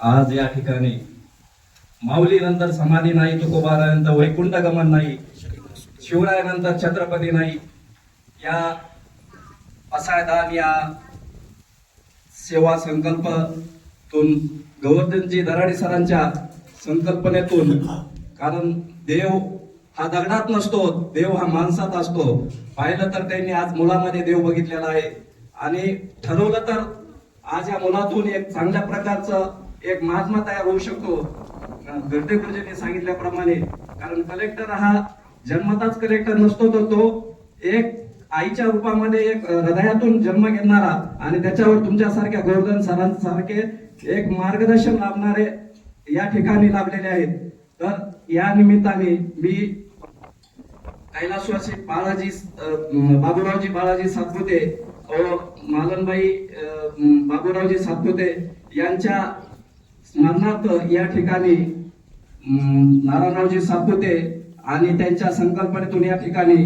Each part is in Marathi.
आज या ठिकाणी माऊली नंतर समाधी नाही तुकोबारानंतर वैकुंठ गमन नाही शिवरायानंतर छत्रपती नाही या असायदान या सेवा संकल्पातून गोवर्धनजी दराडे सरांच्या संकल्पनेतून कारण देव हा दगडात नसतो देव हा माणसात असतो. पाहिलं तर त्यांनी आज मुलामध्ये देव बघितलेला आहे. आणि ठरवलं तर आज या मुलातून एक चांगल्या प्रकारचं एक महात्मा तयार होऊ शकतो. गर्दे गुरुजींनी सांगितल्याप्रमाणे कारण कलेक्टर हा जन्मताच कलेक्टर नसतो तर तो एक आईच्या रूपामध्ये एक हृदयातून जन्म घेणारा आणि त्याच्यावर तुमच्यासारख्या गोवर्धन सरांसारखे एक मार्गदर्शन लाभणारे या ठिकाणी लाभलेले आहेत. तर या निमित्ताने मी कैलासवासी बालाजी बाबूरावजी बालाजी सातपुते व मालनबाई बाबूरावजी सातपुते यांच्या स्मरणार्थ या ठिकाणी नारायणरावजी सातपुते आणि त्यांच्या संकल्पनेतून या ठिकाणी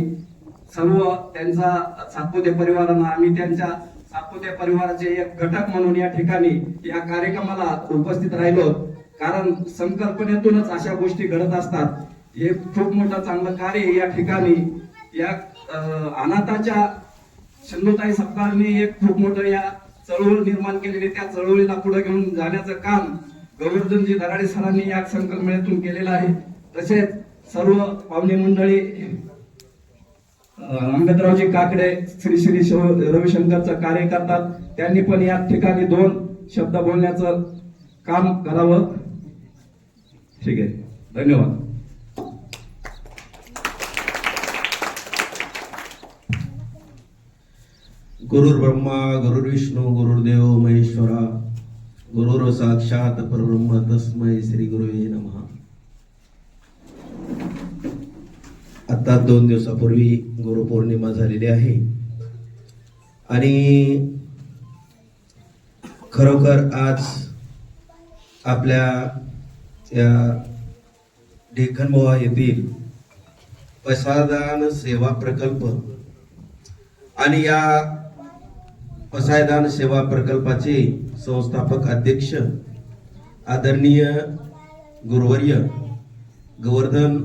सर्व त्यांचा सातपुते परिवारांना आम्ही त्यांच्या सातपुते परिवाराचे एक घटक म्हणून या ठिकाणी या कार्यक्रमाला उपस्थित राहिलो. कारण संकल्पनेतूनच अशा गोष्टी घडत असतात. हे खूप मोठं चांगलं कार्य या ठिकाणी या अनाथाच्या सिंधुताई सरकारने एक खूप मोठं या चळवळ निर्माण केलेली त्या चळवळीला पुढे घेऊन जाण्याचं काम गोवर्धनजी दराडे सरांनी या संकल्पनेतून केलेलं आहे. तसेच सर्व पाहुणे मंडळी अंगदरावजी काकडे श्री श्री शिव रविशंकरचं कार्य करतात. त्यांनी पण या ठिकाणी दोन शब्द बोलण्याचं काम करावं. ठीक आहे. धन्यवाद. गुरुर्ब्रह्मा गुरुर्विष्णू गुरुर्देव महेश्वरा गुरुर साक्षात परब्रह्म तस्मय श्री गुरुवे नमः. आता दोन दिवसापूर्वी गुरुपौर्णिमा झालेली आहे. आणि खरोखर आज आपल्या या ढेकनबोवा येथील पसायदान सेवा प्रकल्प आणि या पसायदान सेवा प्रकल्पाचे संस्थापक अध्यक्ष आदरणीय गुरुवर्य गोवर्धन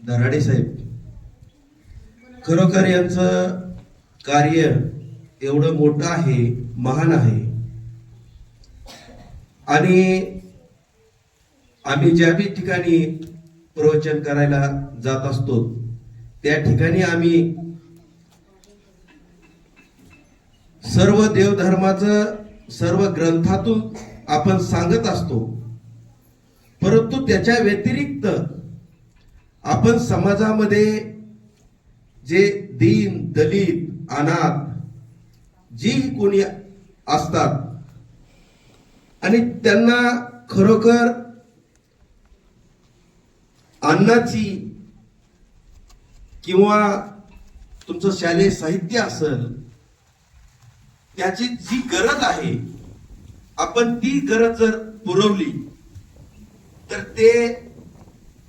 दराडे साहेब. खरोखर यांचं कार्य एवढं मोठं आहे महान आहे. आणि आम्ही ज्या बी ठिकाणी प्रवचन करायला जात असतो त्या ठिकाणी आम्ही सर्व देवधर्माचं सर्व ग्रंथातून आपण सांगत असतो. परंतु त्याच्या व्यतिरिक्त आपण समाजामध्ये जे दीन दलित अनाथ जी कोणी असतात आणि त्यांना खरोखर अन्नाची किंवा तुमचं शालेय साहित्य असेल त्याची जी गरज आहे आपण ती गरज जर पुरवली तर ते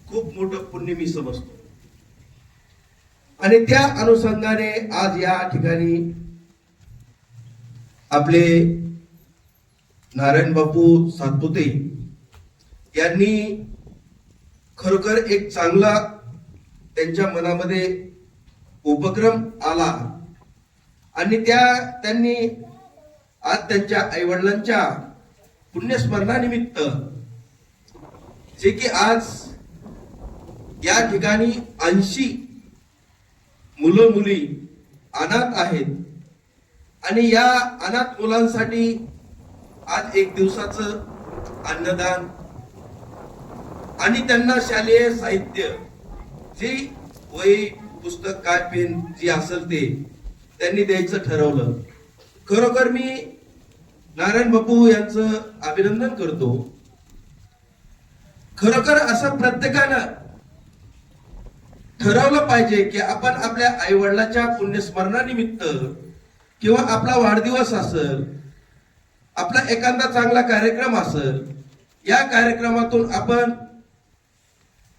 खूप मोठं पुण्य मी समजतो. आणि त्या अनुषंगाने आज या ठिकाणी आपले नारायण बापू सातपुते यांनी खरोखर एक चांगला त्यांच्या मनामध्ये उपक्रम आला. आणि त्या त्यांनी आज त्यांच्या आईवडिलांच्या पुण्यस्मरणानिमित्त जे की आज या ठिकाणी ऐंशी मुलं मुली अनाथ आहेत. आणि या अनाथ मुलांसाठी आज एक दिवसाचं अन्नदान आणि त्यांना शालेय साहित्य जी वही पुस्तक काय पेन जी असेल ते त्यांनी द्यायचं ठरवलं. खरोखर मी नारायण बापू यांचं अभिनंदन करतो. खरोखर असं प्रत्येकानं ठरवलं पाहिजे की आपण आपल्या आई वडिलाच्या पुण्यस्मरणानिमित्त किंवा आपला वाढदिवस असेल आपला एखादा चांगला कार्यक्रम असेल या कार्यक्रमातून आपण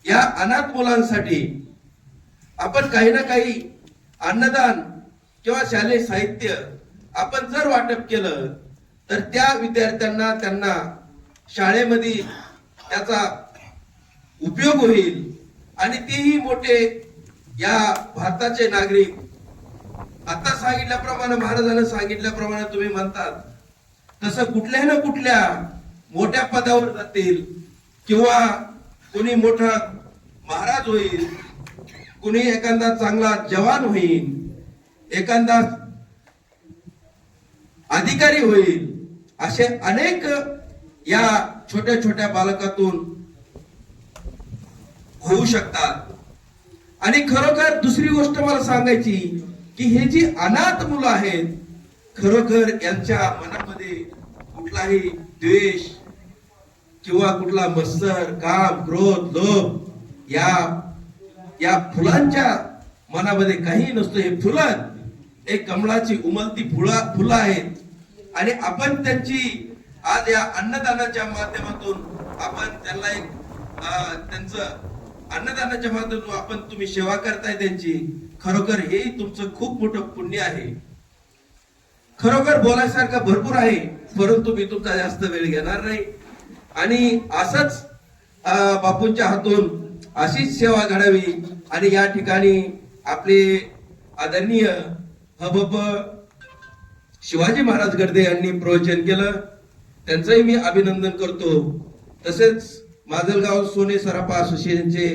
या अनाथ मुलांसाठी आपण काही ना काही अन्नदान किंवा शालेय साहित्य आपण जर वाटप केलं तर त्या विद्यार्थ्यांना त्यांना शाळेमध्ये त्याचा उपयोग होईल. आणि तेही मोठे या भारताचे नागरिक. आता सांगितल्याप्रमाणे महाराजांना सांगितल्याप्रमाणे तुम्ही म्हणतात तसं कुठल्या ना कुठल्या मोठ्या पदावर जातील किंवा कुणी मोठा महाराज होईल कुणी एखादा चांगला जवान होईल एखादा अधिकारी होईल असे अनेक या छोट्या छोट्या बालकातून होऊ शकतात. आणि खरोखर दुसरी गोष्ट मला सांगायची की हे जी अनाथ मुलं आहेत खरोखर यांच्या मनामध्ये कुठलाही द्वेष किंवा कुठला मत्सर काम क्रोध लोभ या या फुलांच्या मनामध्ये काही नसतो. हे फुलं एक कमळाची उमलती फुला फुलं आहेत. आणि आपण त्यांची आज या अन्नदानाच्या माध्यमातून आपण त्यांना एक त्यांचं अन्नदानाच्या माध्यमातून आपण तुम्ही सेवा करताय त्यांची. खरोखर हे तुमचं खूप मोठं पुण्य आहे. खरोखर बोलायसारखं भरपूर आहे परंतु मी तुमचा जास्त वेळ घेणार नाही. आणि असंच बापूंच्या हातून अशीच सेवा घडावी आणि या ठिकाणी आपले आदरणीय हबप शिवाजी महाराज गर्दे यांनी प्रवचन केलं. त्यांचंही मी अभिनंदन करतो. तसेच माजलगाव सोने सरापा असोसिएशनचे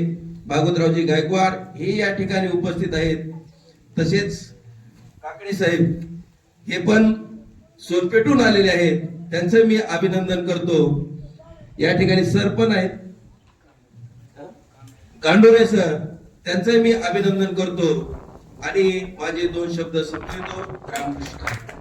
भागवतरावजी गायकवाड हे या ठिकाणी उपस्थित आहेत. तसेच काकडे साहेब हे पण सोनपेटून आलेले आहेत. त्यांचं मी अभिनंदन करतो. या ठिकाणी सर पण आहेत. गांडोरे सर त्यांचं मी अभिनंदन करतो. आणि माझे दोन शब्द संपवितो. रामकृष्ण.